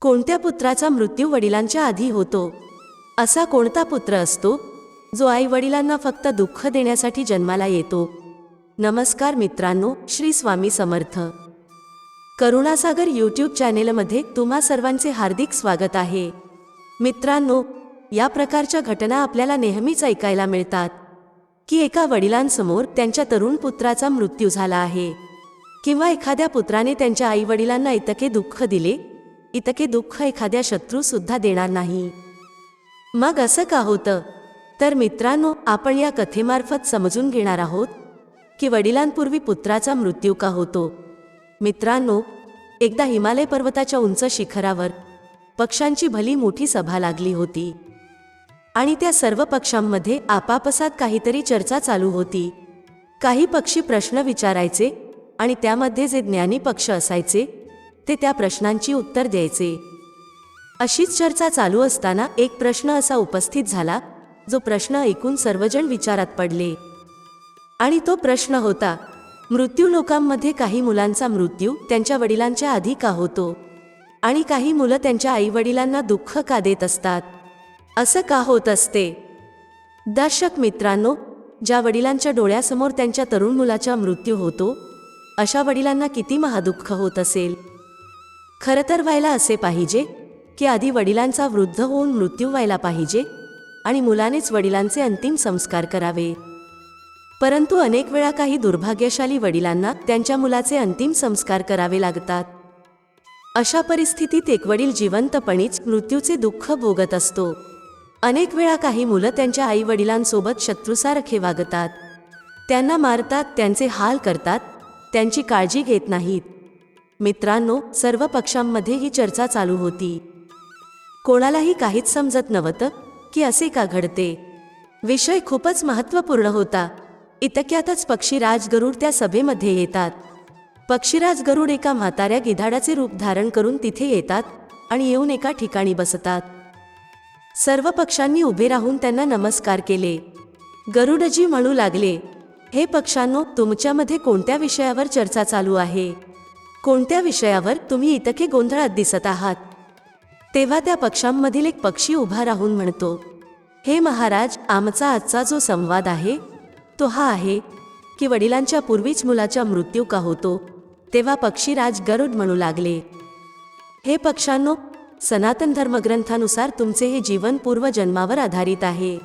कोणत्या पुत्राचा मृत्यू वडिलांच्या आधी होतो? असा कोणता पुत्र असतो जो आई वडिलांना फक्त दुःख देण्यासाठी जन्माला येतो? नमस्कार मित्रांनो श्री स्वामी समर्थ. करुणासागर यूट्यूब चॅनेलमध्ये तुम्हा सर्वांचे हार्दिक स्वागत आहे. मित्रांनो या प्रकारच्या घटना आपल्याला नेहमीच ऐकायला मिळतात. की एका वडिलांसमोर त्यांच्या तरुण पुत्राचा मृत्यू झाला आहे. किंवा एखाद्या पुत्राने त्यांच्या आई वडिलांना इतके दुःख दिले इतके दुःख एखाद्या शत्रू सुद्धा देणार नाही. मग असं का होतं? तर मित्रांनो आपण या कथेमार्फत समजून घेणार आहोत की वडिलांपूर्वी पुत्राचा मृत्यू का होतो. मित्रांनो एकदा हिमालय पर्वताच्या उंच शिखरावर पक्ष्यांची भली मोठी सभा लागली होती. आणि त्या सर्व पक्षांमध्ये आपापसात काहीतरी चर्चा चालू होती. काही पक्षी प्रश्न विचारायचे आणि त्यामध्ये जे ज्ञानी पक्ष असायचे ते त्या प्रश्नांची उत्तर द्यायचे. अशीच चर्चा चालू असताना एक प्रश्न असा उपस्थित झाला जो प्रश्न ऐकून सर्वजण विचारात पडले. आणि तो प्रश्न होता मृत्यू लोकांमध्ये काही मुलांचा मृत्यू त्यांच्या वडिलांच्या आधी का होतो? आणि काही मुलं त्यांच्या आईवडिलांना दुःख का देत असतात? असं का होत असते? दर्शक मित्रांनो ज्या वडिलांच्या डोळ्यासमोर त्यांच्या तरुण मुलाचा मृत्यू होतो अशा वडिलांना किती महादुःख होत असेल? खरं तर व्हायला असे पाहिजे की आधी वडिलांचा वृद्ध होऊन मृत्यू व्हायला पाहिजे आणि मुलानेच वडिलांचे अंतिम संस्कार करावे. परंतु अनेक वेळा काही दुर्भाग्यशाली वडिलांना त्यांच्या मुलाचे अंतिम संस्कार करावे लागतात. अशा परिस्थितीत एक वडील जिवंतपणीच मृत्यूचे दुःख भोगत असतो. अनेक वेळा काही मुलं त्यांच्या आई वडिलांसोबत शत्रुसारखे वागतात. त्यांना मारतात त्यांचे हाल करतात त्यांची काळजी घेत नाहीत. मित्रांनो सर्व पक्षांमध्ये ही चर्चा चालू होती. कोणालाही काहीच समजत नव्हतं की असे का घडते. विषय खूपच महत्त्वपूर्ण होता. इतक्यातच पक्षीराज गरुड त्या सभेमध्ये येतात. पक्षीराज गरुड एका म्हाताऱ्या गिधाडाचे रूप धारण करून तिथे येतात आणि येऊन एका ठिकाणी बसतात. सर्व पक्षांनी उभे राहून त्यांना नमस्कार केले. गरुडजी म्हणू लागले हे पक्षांनो तुमच्यामध्ये कोणत्या विषयावर चर्चा चालू आहे? कोणत्या विषयावर तुम्ही इतके गोंधळात दिसत आहात? तेव्हा त्या पक्षांमधील एक पक्षी उभा राहून म्हणतो हे महाराज आमचा आजचा जो संवाद आहे तो हा आहे की वडिलांच्या पूर्वीच मुलाचा मृत्यू का होतो तेव्हा पक्षीराज गरुड म्हणू लागले. हे पक्षांनो सनातन धर्मग्रंथानुसार तुमचे हे जीवन पूर्वजन्मावर आधारित आहे.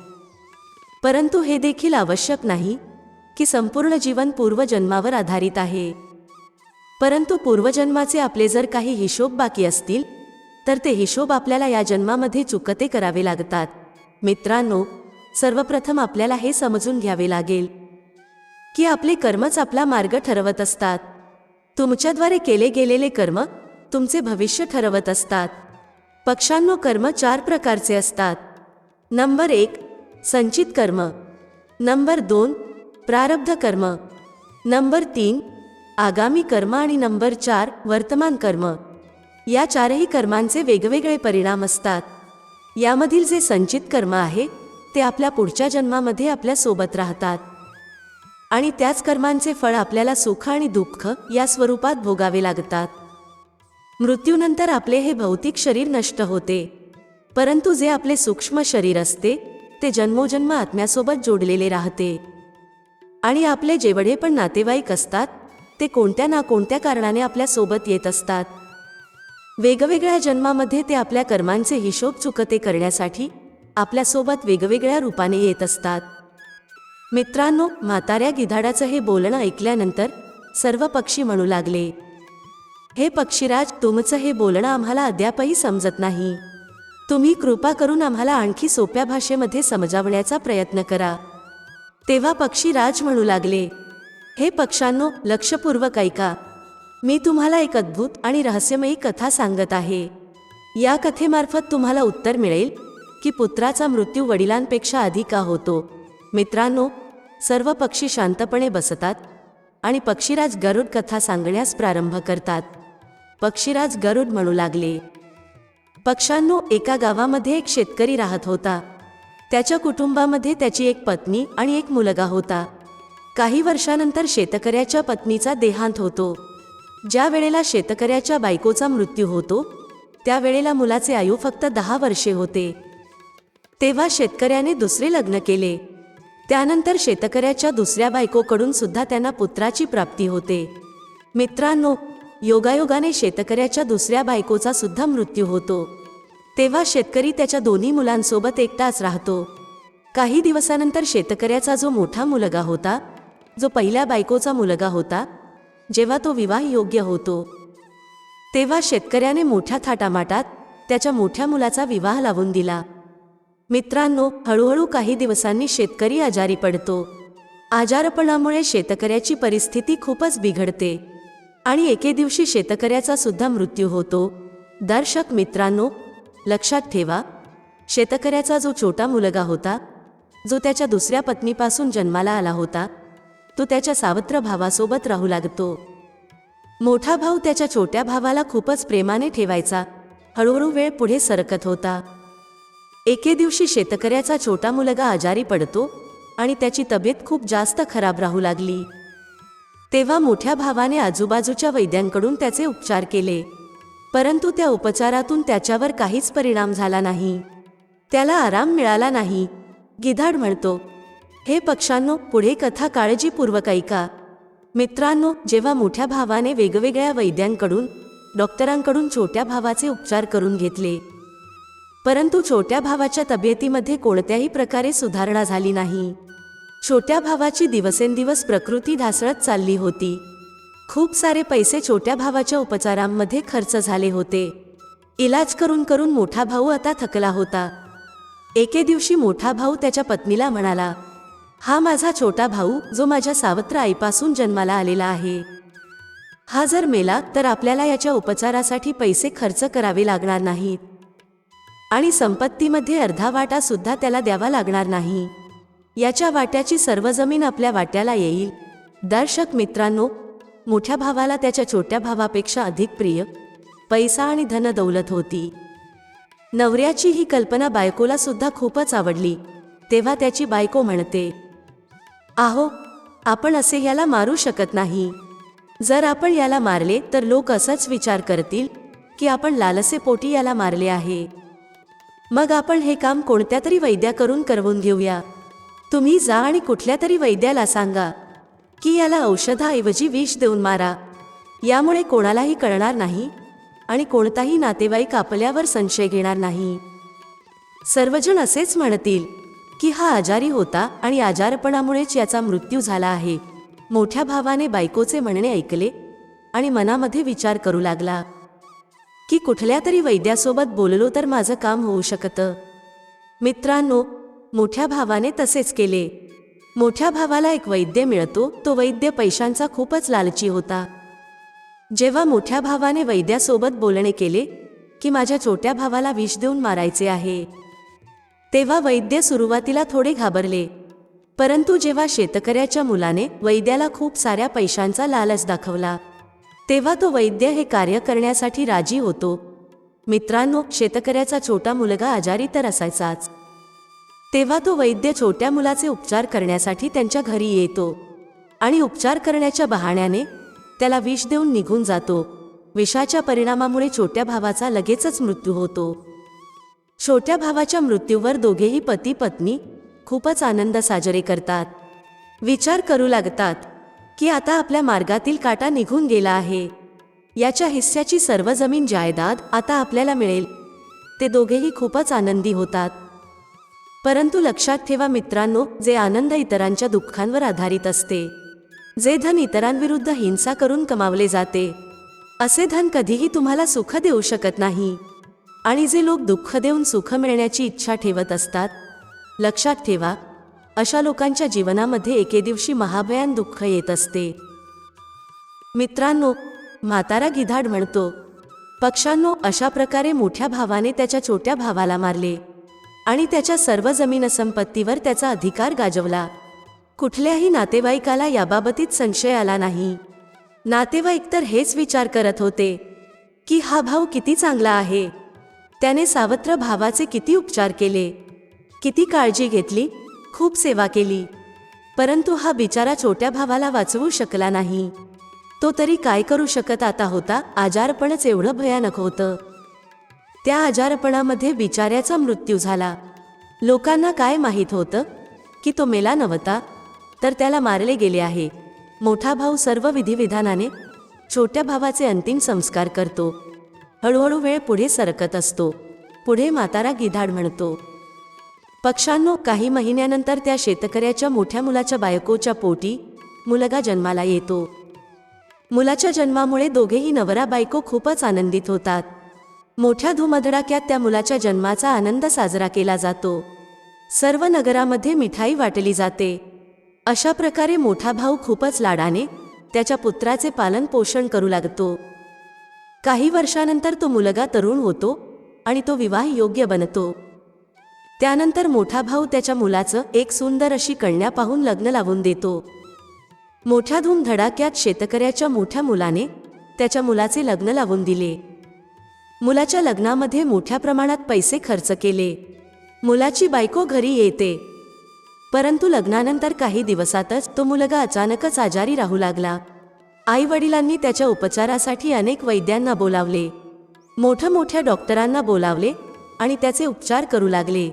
परंतु हे देखील आवश्यक नाही की संपूर्ण जीवन पूर्वजन्मावर आधारित आहे. परंतु पूर्वजन्माचे आपले जर काही हिशोब बाकी असतील तर ते हिशोब आपल्याला या जन्मामध्ये चुकते करावे लागतात. मित्रांनो सर्वप्रथम आपल्याला हे समजून घ्यावे लागेल की आपले कर्मच आपला मार्ग ठरवत असतात. तुमच्याद्वारे केले गेलेले कर्म तुमचे भविष्य ठरवत असतात. पक्षांनो कर्म चार प्रकारचे असतात. नंबर एक संचित कर्म. नंबर दोन प्रारब्ध कर्म. नंबर तीन आगामी कर्म आणि नंबर चार वर्तमान कर्म. या चारही कर्मांचे वेगवेगळे परिणाम असतात. यामधील जे संचित कर्म आहे ते आपल्या पुढच्या जन्मामध्ये आपल्यासोबत राहतात. आणि त्याच कर्मांचे फळ आपल्याला सुख आणि दुःख या स्वरूपात भोगावे लागतात. मृत्यूनंतर आपले हे भौतिक शरीर नष्ट होते. परंतु जे आपले सूक्ष्म शरीर असते ते जन्मोजन्म आत्म्यासोबत जोडलेले राहते. आणि आपले जेवढे पण नातेवाईक असतात ते कोणत्या ना कोणत्या कारणाने आपल्यासोबत येत असतात. वेगवेगळ्या जन्मामध्ये ते आपल्या कर्मांचे हिशोब चुकते करण्यासाठी आपल्यासोबत वेगवेगळ्या रूपाने येत असतात. मित्रांनो म्हाताऱ्या गिधाडाचं हे बोलणं ऐकल्यानंतर सर्व पक्षी म्हणू लागले. हे पक्षीराज तुमचं हे बोलणं आम्हाला अद्यापही समजत नाही. तुम्ही कृपा करून आम्हाला आणखी सोप्या भाषेमध्ये समजावण्याचा प्रयत्न करा. तेव्हा पक्षीराज म्हणू लागले हे पक्षांनो लक्षपूर्वक ऐका. मी तुम्हाला एक अद्भुत आणि रहस्यमयी कथा सांगत आहे. या कथेमार्फत तुम्हाला उत्तर मिळेल की पुत्राचा मृत्यू वडिलांपेक्षा आधी का होतो. मित्रांनो सर्व पक्षी शांतपणे बसतात आणि पक्षीराज गरुड कथा सांगण्यास प्रारंभ करतात. पक्षीराज गरुड म्हणू लागले पक्षांनो एका गावामध्ये एक शेतकरी राहत होता. त्याच्या कुटुंबामध्ये त्याची एक पत्नी आणि एक मुलगा होता. काही वर्षानंतर शेतकऱ्याच्या पत्नीचा देहांत होतो. ज्या वेळेला शेतकऱ्याच्या बायकोचा मृत्यू होतो त्यावेळेला मुलाचे आयु फक्त दहा वर्षे होते. तेव्हा शेतकऱ्याने दुसरे लग्न केले. त्यानंतर शेतकऱ्याच्या दुसऱ्या बायकोकडून सुद्धा त्यांना पुत्राची प्राप्ती होते. मित्रांनो योगायोगाने शेतकऱ्याच्या दुसऱ्या बायकोचा सुद्धा मृत्यू होतो. तेव्हा शेतकरी त्याच्या दोन्ही मुलांसोबत एकटाच राहतो. काही दिवसानंतर शेतकऱ्याचा जो मोठा मुलगा होता जो पहिल्या बायकोचा मुलगा होता जेव्हा तो विवाह योग्य होतो तेव्हा शेतकऱ्याने मोठ्या थाटामाटात त्याच्या मोठ्या मुलाचा विवाह लावून दिला. मित्रांनो हळूहळू काही दिवसांनी शेतकरी आजारी पडतो. आजारपणामुळे शेतकऱ्याची परिस्थिती खूपच बिघडते आणि एके दिवशी शेतकऱ्याचा सुद्धा मृत्यू होतो. दर्शक मित्रांनो लक्षात ठेवा शेतकऱ्याचा जो छोटा मुलगा होता जो त्याच्या दुसऱ्या पत्नीपासून जन्माला आला होता तो त्याच्या सावत्र भावासोबत राहू लागतो. मोठा भाऊ त्याच्या छोट्या भावाला खूपच प्रेमाने ठेवायचा. हळूहळू वेळ पुढे सरकत होता. एके दिवशी शेतकऱ्याचा छोटा मुलगा आजारी पडतो आणि त्याची तब्येत खूप जास्त खराब राहू लागली. तेव्हा मोठ्या भावाने आजूबाजूच्या वैद्यांकडून त्याचे उपचार केले. परंतु त्या उपचारातून त्याच्यावर काहीच परिणाम झाला नाही. त्याला आराम मिळाला नाही. गिधाड म्हणतो हे पक्षांनो पुढे कथा काळजीपूर्वक ऐका. मित्रांनो जेव्हा मोठ्या भावाने वेगवेगळ्या वैद्यांकडून डॉक्टरांकडून छोट्या भावाचे उपचार करून घेतले. परंतु छोट्या भावाच्या तब्येतीमध्ये कोणत्याही प्रकारे सुधारणा झाली नाही. छोट्या भावाची दिवसेंदिवस प्रकृती ढासळत चालली होती. खूप सारे पैसे छोट्या भावाच्या उपचारांमध्ये खर्च झाले होते. इलाज करून करून मोठा भाऊ आता थकला होता. एके दिवशी मोठा भाऊ त्याच्या पत्नीला म्हणाला हा माझा छोटा भाऊ जो माझ्या सावत्र आईपासून जन्माला आलेला आहे. हा जर मेला तर आपल्याला याच्या उपचारासाठी पैसे खर्च करावे लागणार नाहीत. आणि संपत्तीमध्ये अर्धा वाटा सुद्धा त्याला द्यावा लागणार नाही. याच्या वाट्याची सर्व जमीन आपल्या वाट्याला येईल. दर्शक मित्रांनो मोठ्या भावाला त्याच्या छोट्या भावापेक्षा अधिक प्रिय पैसा आणि धन दौलत होती. नवऱ्याची ही कल्पना बायकोला सुद्धा खूपच आवडली. तेव्हा त्याची बायको म्हणते आहो आपण असे याला मारू शकत नाही. जर आपण याला मारले तर लोक असंच विचार करतील की आपण लालसेपोटी याला मारले आहे. मग आपण हे काम कोणत्या तरी वैद्याकडून करवून घेऊया. तुम्ही जा आणि कुठल्या तरी वैद्याला सांगा की याला औषधाऐवजी विष देऊन मारा. यामुळे कोणालाही कळणार नाही आणि कोणताही नातेवाईक आपल्यावर संशय घेणार नाही. सर्वजण असेच म्हणतील की हा आजारी होता आणि आजारपणामुळेच याचा मृत्यू झाला आहे. मोठ्या भावाने बायकोचे म्हणणे ऐकले आणि मनामध्ये विचार करू लागला. की कुठल्या तरी वैद्यासोबत बोललो तर माझं काम होऊ शकतं. मित्रांनो मोठ्या भावाने तसेच केले. मोठ्या भावाला एक वैद्य मिळतो तो वैद्य पैशांचा खूपच लालची होता. जेव्हा मोठ्या भावाने वैद्यासोबत बोलणे केले की माझ्या छोट्या भावाला विष देऊन मारायचे आहे. तेव्हा वैद्य सुरुवातीला थोडे घाबरले. परंतु जेव्हा शेतकऱ्याच्या मुलाने वैद्याला खूप साऱ्या पैशांचा लालच दाखवला तेव्हा तो वैद्य हे कार्य करण्यासाठी राजी होतो. मित्रांनो शेतकऱ्याचा छोटा मुलगा आजारी तर असायचाच. तेव्हा तो वैद्य छोट्या मुलाचे उपचार करण्यासाठी त्यांच्या घरी येतो आणि उपचार करण्याच्या बहाण्याने त्याला विष देऊन निघून जातो. विषाच्या परिणामामुळे छोट्या भावाचा लगेचच मृत्यू होतो. छोट्या भावाच्या मृत्यूवर दोघेही पती पत्नी खूपच आनंद साजरे करतात. विचार करू लागतात की आता आपल्या मार्गातील काटा निघून गेला आहे. याच्या हिस्स्याची सर्व जमीन जायदाद आता आपल्याला मिळेल. ते दोघेही खूपच आनंदी होतात. परंतु लक्षात ठेवा मित्रांनो जे आनंद इतरांच्या दुःखांवर आधारित असते. जे धन इतरांविरुद्ध हिंसा करून कमावले जाते. असे धन कधीही तुम्हाला सुख देऊ शकत नाही. आणि जे लोक दुःख देऊन सुख मिळण्याची इच्छा ठेवत असतात लक्षात ठेवा अशा लोकांच्या जीवनामध्ये एके दिवशी महाभयान दुःख येत असते. मित्रांनो म्हातारा गिधाड म्हणतो पक्षांनो अशा प्रकारे मोठ्या भावाने त्याच्या छोट्या भावाला मारले आणि त्याच्या सर्व जमीन संपत्तीवर त्याचा अधिकार गाजवला. कुठल्याही नातेवाईकाला याबाबतीत संशय आला नाही. नातेवाईक तर हेच विचार करत होते की हा भाऊ किती चांगला आहे? त्याने सावत्र भावाचे किती उपचार केले किती काळजी घेतली खूप सेवा केली. परंतु हा बिचारा छोट्या भावाला वाचवू शकला नाही. तो तरी काय करू शकत आता होता आजारपणच एवढं भयानक होतं. त्या आजारपणामध्ये बिचाऱ्याचा मृत्यू झाला. लोकांना काय माहीत होतं? की तो मेला नव्हता तर त्याला मारले गेले आहे. मोठा भाऊ सर्व विधिविधानाने छोट्या भावाचे अंतिम संस्कार करतो. हळूहळू वेळ पुढे सरकत असतो. पुढे म्हातारा गिधाड म्हणतो. पक्षांनो काही महिन्यानंतर त्या शेतकऱ्याच्या मोठ्या मुलाच्या बायकोच्या पोटी मुलगा जन्माला येतो. मुलाच्या जन्मामुळे दोघेही नवरा बायको खूपच आनंदित होतात. मोठ्या धुमधडाक्यात त्या मुलाच्या जन्माचा आनंद साजरा केला जातो. सर्व नगरामध्ये मिठाई वाटली जाते. अशा प्रकारे मोठा भाऊ खूपच लाडाने त्याच्या पुत्राचे पालन पोषण करू लागतो. काही वर्षानंतर तो मुलगा तरुण होतो आणि तो विवाह योग्य बनतो. त्यानंतर मोठा भाऊ त्याच्या मुलाचं एक सुंदर अशी कन्या पाहून लग्न लावून देतो. मोठ्या धूमधडाक्यात शेतकऱ्याच्या मोठ्या मुलाने त्याच्या मुलाचे लग्न लावून दिले. मुलाच्या लग्नामध्ये मोठ्या प्रमाणात पैसे खर्च केले. मुलाची बायको घरी येते. परंतु लग्नानंतर काही दिवसातच तो मुलगा अचानकच आजारी राहू लागला. आई वडिलांनी त्याच्या उपचारासाठी अनेक वैद्यांना बोलावले. मोठ्या मोठ्या डॉक्टरांना बोलावले आणि त्याचे उपचार करू लागले.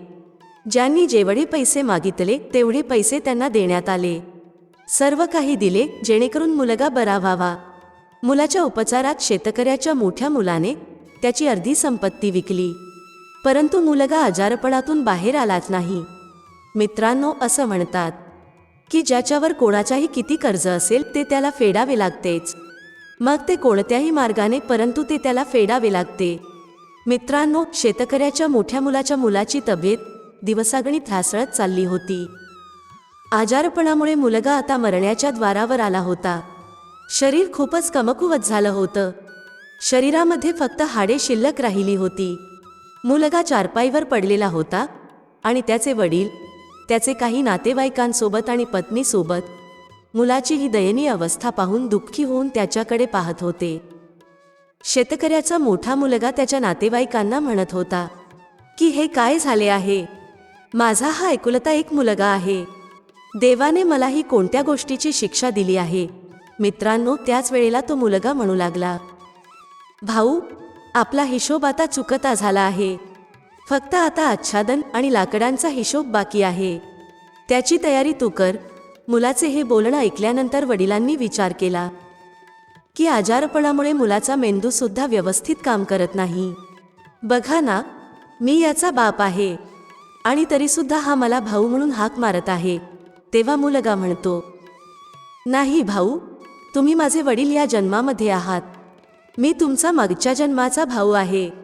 ज्यांनी जेवढे पैसे मागितले तेवढे पैसे त्यांना देण्यात आले. सर्व काही दिले जेणेकरून मुलगा बरा व्हावा. मुलाच्या उपचारात शेतकऱ्याच्या मोठ्या मुलाने त्याची अर्धी संपत्ती विकली. परंतु मुलगा आजारपणातून बाहेर आलाच नाही. मित्रांनो असं म्हणतात. की ज्याच्यावर कोणाच्याही किती कर्ज असेल ते त्याला फेडावे लागतेच. मग ते कोणत्याही मार्गाने परंतु ते त्याला फेडावे लागते. मित्रांनो शेतकऱ्याच्या मोठ्या मुलाच्या मुलाची तब्येत दिवसागणी ढासळत चालली होती. आजारपणामुळे मुलगा आता मरण्याच्या द्वारावर आला होता. शरीर खूपच कमकुवत झालं होतं. शरीरामध्ये फक्त हाडे शिल्लक राहिली होती. मुलगा चारपाईवर पडलेला होता आणि त्याचे वडील त्याचे काही नातेवाईकांसोबत आणि पत्नीसोबत. मुलाची ही दयनीय अवस्था पाहून दुःखी होऊन त्याच्याकडे पाहत होते. शेतकऱ्याचा मोठा मुलगा त्याच्या नातेवाईकांना म्हणत होता की हे काय झाले आहे? माझा हा एकुलता एक मुलगा आहे. देवाने मला ही कोणत्या गोष्टीची शिक्षा दिली आहे? मित्रांनो त्याच वेळेला तो मुलगा म्हणू लागला भाऊ आपला हिशोब आता चुकता झाला आहे. फक्त आता आच्छादन आणि लाकडांचा हिशोब बाकी आहे. त्याची तयारी तू कर. मुलाचे हे बोलणं ऐकल्यानंतर वडिलांनी विचार केला. की आजारपणामुळे मुलाचा मेंदूसुद्धा व्यवस्थित काम करत नाही. बघा ना मी याचा बाप आहे. आणि तरीसुद्धा हा मला भाऊ म्हणून हाक मारत आहे तेव्हा मुलगा म्हणतो. नाही भाऊ तुम्ही माझे वडील या जन्मामध्ये आहात. मी तुमचा मागच्या जन्माचा भाऊ आहे.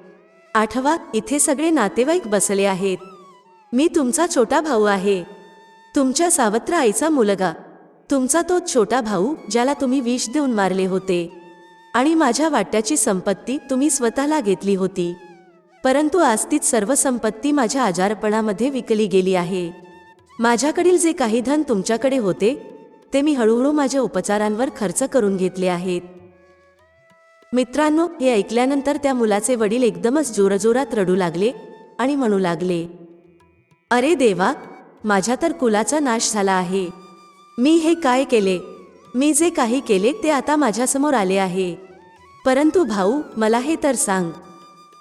आठवा इथे सगळे नातेवाईक बसले आहेत. मी तुमचा छोटा भाऊ आहे. तुमच्या सावत्र आईचा मुलगा. तुमचा तो छोटा भाऊ ज्याला तुम्ही विष देऊन मारले होते. आणि माझ्या वाट्याची संपत्ती तुम्ही स्वतःला घेतली होती. परंतु आज तीच सर्व संपत्ती माझ्या आजारपणामध्ये विकली गेली आहे. माझ्याकडील जे काही धन तुमच्याकडे होते ते मी हळूहळू माझ्या उपचारांवर खर्च करून घेतले आहेत. मित्रांनो हे ऐकल्यानंतर त्या मुलाचे वडील एकदमच जोरजोरात रडू लागले आणि म्हणू लागले अरे देवा माझ्या तर कुलाचा नाश झाला आहे. मी हे काय केले? मी जे काही केले ते आता माझ्यासमोर आले आहे. परंतु भाऊ मला हे तर सांग.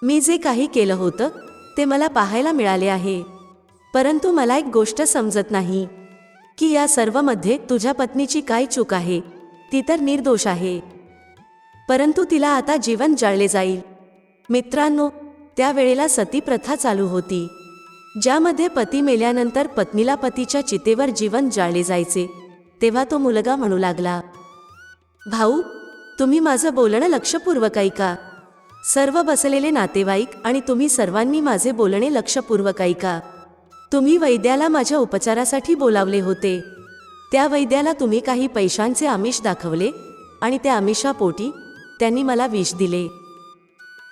मी जे काही केलं होतं ते मला पाहायला मिळाले आहे. परंतु मला एक गोष्ट समजत नाही की या सर्वमध्ये तुझ्या पत्नीची काय चूक आहे? ती तर निर्दोष आहे. परंतु तिला आता जीवन जाळले जाईल. मित्रांनो त्यावेळेला सती प्रथा चालू होती. ज्यामध्ये पती मेल्यानंतर पत्नीला पतीच्या चितेवर जीवन जाळले जायचे तेव्हा तो मुलगा म्हणू लागला भाऊ तुम्ही माझं बोलणं लक्षपूर्वक ऐका. सर्व बसलेले नातेवाईक आणि तुम्ही सर्वांनी माझे बोलणे लक्षपूर्वक ऐका. तुम्ही वैद्याला माझ्या उपचारासाठी बोलावले होते. त्या वैद्याला तुम्ही काही पैशांचे आमिष दाखवले आणि त्या आमिषापोटी त्यांनी मला विष दिले.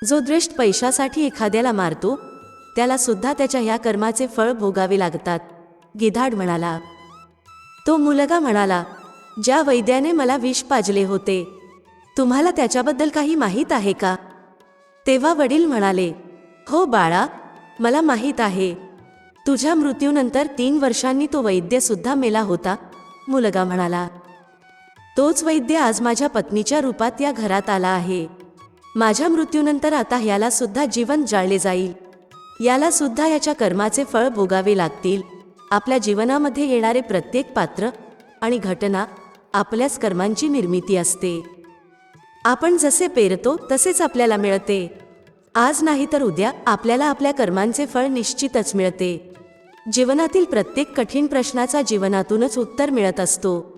जो दृष्ट पैशासाठी एखाद्याला मारतो त्याला सुद्धा त्याच्या ह्या कर्माचे फळ भोगावे लागतात गिधाड म्हणाला. तो मुलगा म्हणाला ज्या वैद्याने मला विष पाजले होते तुम्हाला त्याच्याबद्दल काही माहीत आहे का? तेव्हा वडील म्हणाले हो बाळा मला माहीत आहे. तुझ्या मृत्यूनंतर तीन वर्षांनी तो वैद्यसुद्धा मेला होता मुलगा म्हणाला. तोच वैद्य आज माझ्या पत्नीच्या रूपात या घरात आला आहे. माझ्या मृत्यूनंतर आता याला सुद्धा जीवन जाळले जाईल. याला सुद्धा याच्या कर्माचे फळ भोगावे लागतील. आपल्या जीवनामध्ये येणारे प्रत्येक पात्र आणि घटना आपल्याच कर्मांची निर्मिती असते. आपण जसे पेरतो तसेच आपल्याला मिळते. आज नाही तर उद्या आपल्याला आपल्या कर्मांचे फळ निश्चितच मिळते. जीवनातील प्रत्येक कठीण प्रश्नाचा जीवनातूनच उत्तर मिळत असतो.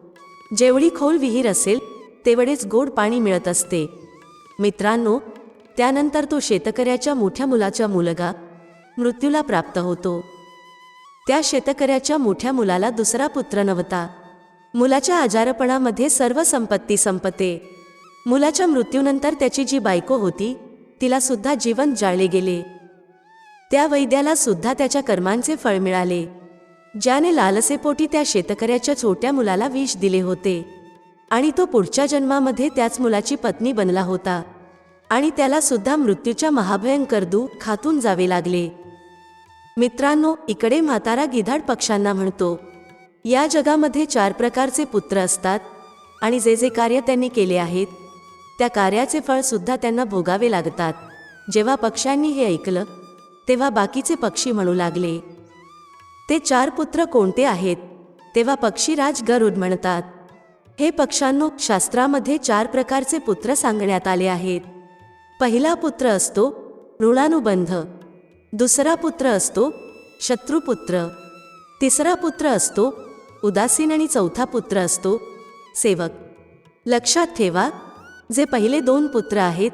जेवढी खोल विहीर असेल तेवढेच गोड पाणी मिळत असते. मित्रांनो त्यानंतर तो शेतकऱ्याच्या मोठ्या मुलाचा मुलगा मृत्यूला प्राप्त होतो. त्या शेतकऱ्याच्या मोठ्या मुलाला दुसरा पुत्र नव्हता. मुलाच्या आजारपणामध्ये सर्व संपत्ती संपते. मुलाच्या मृत्यूनंतर त्याची जी बायको होती तिला सुद्धा जीवन जाळले गेले. त्या वैद्याला सुद्धा त्याच्या कर्मांचे फळ मिळाले. ज्याने लालसेपोटी त्या शेतकऱ्याच्या छोट्या मुलाला विष दिले होते. आणि तो पुढच्या जन्मामध्ये त्याच मुलाची पत्नी बनला होता. आणि त्याला सुद्धा मृत्यूच्या महाभयंकर दू खातून जावे लागले. मित्रांनो इकडे म्हातारा गिधाड पक्षांना म्हणतो या जगामध्ये चार प्रकारचे पुत्र असतात. आणि जे जे कार्य त्यांनी केले आहेत त्या कार्याचे फळ सुद्धा त्यांना भोगावे लागतात. जेव्हा पक्ष्यांनी हे ऐकलं तेव्हा बाकीचे पक्षी म्हणू लागले. ते चार पुत्र कोणते आहेत? तेव्हा पक्षीराज गरुड म्हणतात हे पक्षांनो शास्त्रामध्ये चार प्रकारचे पुत्र सांगण्यात आले आहेत. पहिला पुत्र असतो ऋणानुबंध दुसरा पुत्र असतो शत्रुपुत्र तिसरा पुत्र असतो उदासीन आणि चौथा पुत्र असतो सेवक. लक्षात ठेवा जे पहिले दोन पुत्र आहेत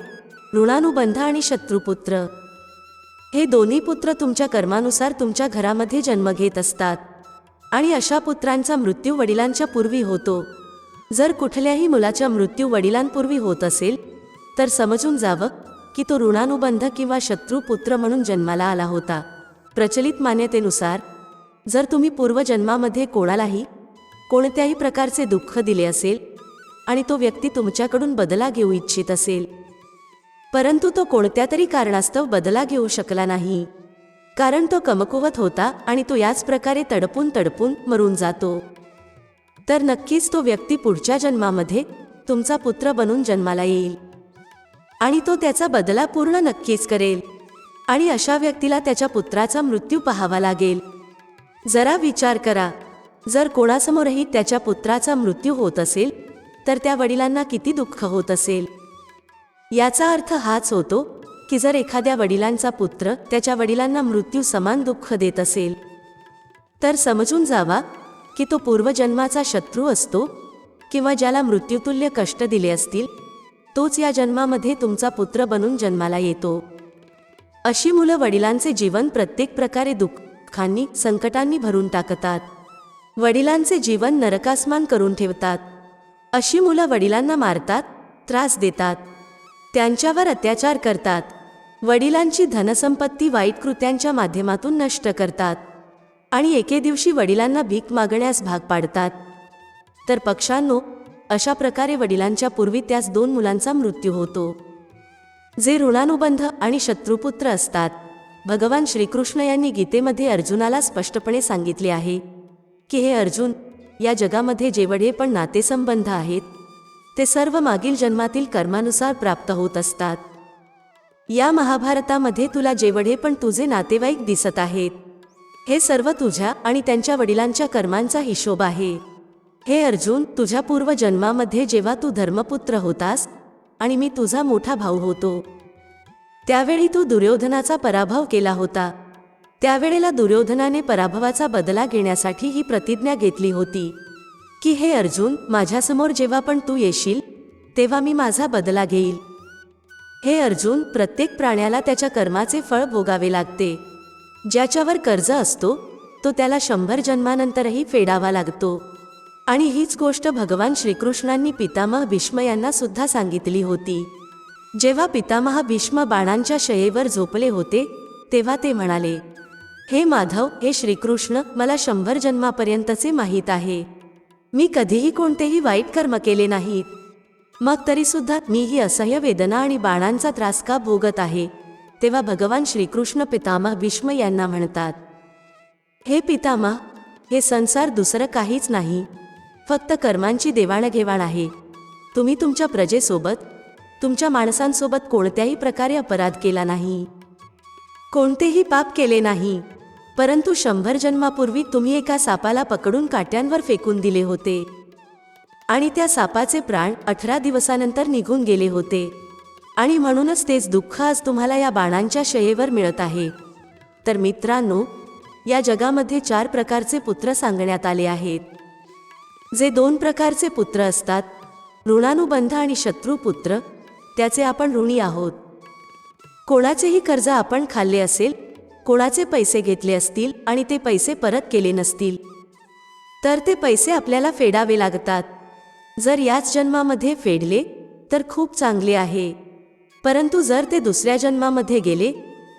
ऋणानुबंध आणि शत्रुपुत्र हे दोन्ही पुत्र तुमच्या कर्मानुसार तुमच्या घरामध्ये जन्म घेत असतात. आणि अशा पुत्रांचा मृत्यू वडिलांच्या पूर्वी होतो. जर कुठल्याही मुलाचा मृत्यू वडिलांपूर्वी होत असेल तर समजून जावं की तो ऋणानुबंध किंवा शत्रुपुत्र म्हणून जन्माला आला होता. प्रचलित मान्यतेनुसार जर तुम्ही पूर्वजन्मामध्ये कोणालाही कोणत्याही प्रकारचे दुःख दिले असेल आणि तो व्यक्ती तुमच्याकडून बदला घेऊ इच्छित असेल परंतु तो कोणत्या तरी कारणास्तव बदला घेऊ शकला नाही. कारण तो कमकुवत होता आणि तो याच प्रकारे तडपून तडपून मरून जातो. तर नक्कीच तो व्यक्ती पुढच्या जन्मामध्ये तुमचा पुत्र बनून जन्माला येईल. आणि तो त्याचा बदला पूर्ण नक्कीच करेल. आणि अशा व्यक्तीला त्याच्या पुत्राचा मृत्यू पाहावा लागेल. जरा विचार करा. जर कोणासमोरही त्याच्या पुत्राचा मृत्यू होत असेल तर त्या वडिलांना किती दुःख होत असेल? याचा अर्थ हाच होतो की जर एखाद्या वडिलांचा पुत्र त्याच्या वडिलांना मृत्यू समान दुःख देत असेल तर समजून जावा की तो पूर्वजन्माचा शत्रू असतो किंवा ज्याला मृत्यूतुल्य कष्ट दिले असतील तोच या जन्मामध्ये तुमचा पुत्र बनून जन्माला येतो. अशी मुलं वडिलांचे जीवन प्रत्येक प्रकारे दुःखांनी संकटांनी भरून टाकतात. वडिलांचे जीवन नरकासमान करून ठेवतात. अशी मुलं वडिलांना मारतात त्रास देतात. त्यांच्यावर अत्याचार करतात. वडिलांची धनसंपत्ती वाईट कृत्यांच्या माध्यमातून नष्ट करतात. आणि एके दिवशी वडिलांना भीक मागण्यास भाग पाडतात. तर पक्षांनो अशा प्रकारे वडिलांच्या पूर्वी त्यास दोन मुलांचा मृत्यू होतो. जे ऋणानुबंध आणि शत्रुपुत्र असतात. भगवान श्रीकृष्ण यांनी गीतेमध्ये अर्जुनाला स्पष्टपणे सांगितले आहे की हे अर्जुन या जगामध्ये जेवढे पण नातेसंबंध आहेत ते सर्व मागील जन्मातील कर्मानुसार प्राप्त होत असतात. या महाभारतामध्ये तुला जेवढे पण तुझे नातेवाईक दिसत आहेत हे सर्व तुझ्या आणि त्यांच्या वडिलांच्या कर्मांचा हिशोब आहे. हे अर्जुन तुझ्या पूर्वजन्मामध्ये जेव्हा तू धर्मपुत्र होतास आणि मी तुझा मोठा भाऊ होतो त्यावेळी तू दुर्योधनाचा पराभव केला होता. त्यावेळेला दुर्योधनाने पराभवाचा बदला घेण्यासाठी ही प्रतिज्ञा घेतली होती. की हे अर्जुन माझ्यासमोर जेव्हा पण तू येशील तेव्हा मी माझा बदला घेईल. हे अर्जुन प्रत्येक प्राण्याला त्याच्या कर्माचे फळ भोगावे लागते. ज्याच्यावर कर्ज असतो तो त्याला शंभर जन्मानंतरही फेडावा लागतो. आणि हीच गोष्ट भगवान श्रीकृष्णांनी पितामह भीष्म यांना सुद्धा सांगितली होती. जेव्हा पितामह भीष्म बाणांच्या शयेवर झोपले होते तेव्हा ते म्हणाले हे माधव हे श्रीकृष्ण मला शंभर जन्मापर्यंतचे माहीत आहे. मी कधीही कोणतेही वाईट कर्म केले नाहीत. मग तरीसुद्धा मी ही असह्य वेदना आणि बाणांचा त्रास का भोगत आहे? तेव्हा भगवान श्रीकृष्ण पितामह भीष्म यांना म्हणतात हे पितामह हे संसार दुसरं काहीच नाही. फक्त कर्मांची देवाणघेवाण आहे. तुम्ही तुमच्या प्रजेसोबत तुमच्या माणसांसोबत कोणत्याही प्रकारे अपराध केला नाही. कोणतेही पाप केले नाही. परंतु शंभर जन्मापूर्वी तुम्ही एका सापाला पकडून काट्यांवर फेकून दिले होते. आणि त्या सापाचे प्राण अठरा दिवसानंतर निघून गेले होते. आणि म्हणूनच तेच दुःख आज तुम्हाला या बाणांच्या शयेवर मिळत आहे. तर मित्रांनो या जगामध्ये चार प्रकारचे पुत्र सांगण्यात आले आहेत. जे दोन प्रकारचे पुत्र असतात ऋणानुबंध आणि शत्रुपुत्र त्याचे आपण ऋणी आहोत. कोणाचेही कर्ज आपण खाल्ले असेल कोणाचे पैसे घेतले असतील आणि ते पैसे परत केले नसतील? तर ते पैसे आपल्याला फेडावे लागतात. जर याच जन्मामध्ये फेडले तर खूप चांगले आहे. परंतु जर ते दुसऱ्या जन्मामध्ये गेले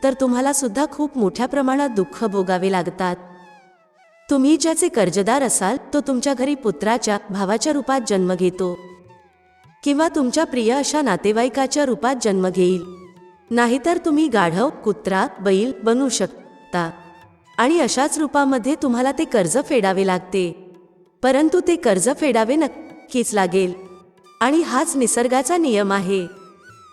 तर तुम्हाला सुद्धा खूप मोठ्या प्रमाणात दुःख भोगावे लागतात. तुम्ही ज्याचे कर्जदार असाल तो तुमच्या घरी पुत्राच्या भावाच्या रूपात जन्म घेतो. किंवा तुमच्या प्रिय अशा नातेवाईकाच्या रूपात जन्म घेईल. नाहीतर तुम्ही गाढव कुत्रा बैल बनू शकता. आणि अशाच रूपामध्ये तुम्हाला ते कर्ज फेडावे लागते. परंतु ते कर्ज फेडावे नक्कीच लागेल. आणि हाच निसर्गाचा नियम आहे.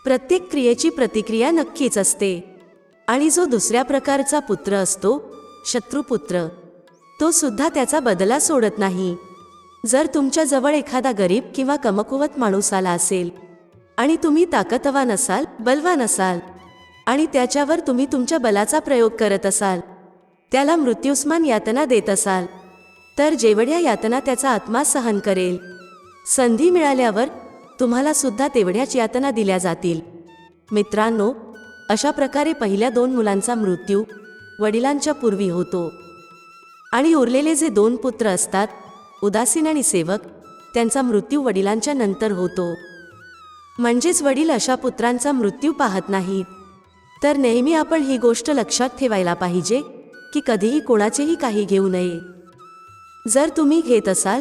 प्रत्येक क्रियेची प्रतिक्रिया नक्कीच असते. आणि जो दुसऱ्या प्रकारचा पुत्र असतो शत्रुपुत्र तो सुद्धा त्याचा बदला सोडत नाही. जर तुमच्या जवळ एखादा गरीब किंवा कमकुवत माणूस आला असेल आणि तुम्ही ताकदवान असाल बलवान असाल. आणि त्याच्यावर तुम्ही तुमच्या बलाचा प्रयोग करत असाल. त्याला मृत्युस्मान यातना देत असाल. तर जेवढ्या यातना त्याचा आत्मा सहन करेल. संधी मिळाल्यावर तुम्हाला सुद्धा तेवढ्याच यातना दिल्या जातील. मित्रांनो अशा प्रकारे पहिल्या दोन मुलांचा मृत्यू वडिलांच्या पूर्वी होतो. आणि उरलेले जे दोन पुत्र असतात उदासीन आणि सेवक त्यांचा मृत्यू वडिलांच्या नंतर होतो. म्हणजेच वडील अशा पुत्रांचा मृत्यू पाहत नाहीत तर नेहमी आपण ही गोष्ट लक्षात ठेवायला पाहिजे की कधीही कोणाचेही काही घेऊ नये. जर तुम्ही घेत असाल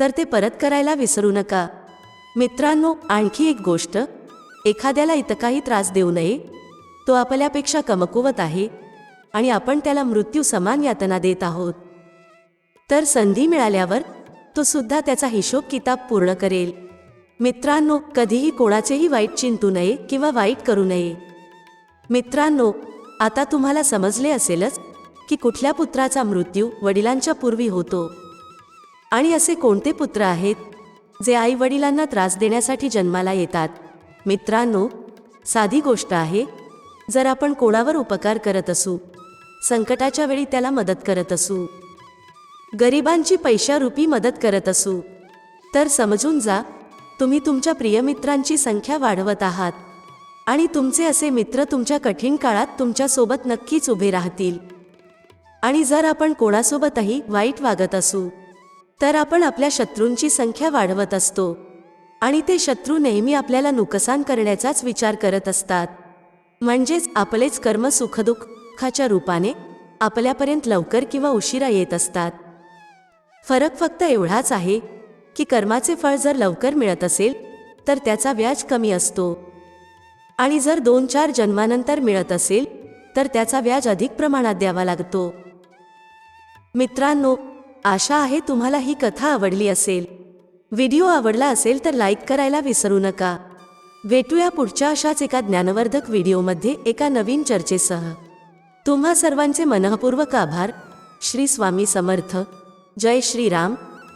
तर ते परत करायला विसरू नका. मित्रांनो आणखी एक गोष्ट एखाद्याला इतकाही त्रास देऊ नये तो आपल्यापेक्षा कमकुवत आहे आणि आपण त्याला मृत्यू समान यातना देत आहोत. तर संधी मिळाल्यावर तो सुद्धा त्याचा हिशोब किताब पूर्ण करेल. मित्रांनो कधीही कोणाचेही वाईट चिंतू नये किंवा वाईट करू नये. मित्रांनो आता तुम्हाला समजले असेलच की कुठल्या पुत्राचा मृत्यू वडिलांच्या पूर्वी होतो. आणि असे कोणते पुत्र आहेत जे आई वडिलांना त्रास देण्यासाठी जन्माला येतात? मित्रांनो साधी गोष्ट आहे जर आपण कोणावर उपकार करत असू संकटाच्या वेळी त्याला मदत करत असू गरिबांची पैशारूपी मदत करत असू तर समजून जा तुम्ही तुमच्या प्रियमित्रांची संख्या वाढवत आहात. आणि तुमचे असे मित्र तुमच्या कठीण काळात तुमच्यासोबत नक्कीच उभे राहतील. आणि जर आपण कोणासोबतही वाईट वागत असू तर आपण आपल्या शत्रूंची संख्या वाढवत असतो. आणि ते शत्रू नेहमी आपल्याला नुकसान करण्याचाच विचार करत असतात. म्हणजेच आपलेच कर्म सुखदुःखाच्या रूपाने आपल्यापर्यंत लवकर किंवा उशिरा येत असतात. फरक फक्त एवढाच आहे की कर्माचे फळ जर लवकर मिळत असेल तर त्याचा व्याज कमी असतो. आणि जर दोन चार जन्मानंतर मिळत असेल तर त्याचा व्याज अधिक प्रमाणात द्यावा लागतो. मित्रांनो आशा आहे तुम्हाला ही कथा आवडली असेल. व्हिडिओ आवडला असेल तर लाईक करायला विसरू नका. भेटूया पुढच्या अशाच एका ज्ञानवर्धक व्हिडिओमध्ये एका नवीन चर्चेसह. तुम्हा सर्वांचे मनःपूर्वक आभार. श्री स्वामी समर्थ. जय श्रीराम.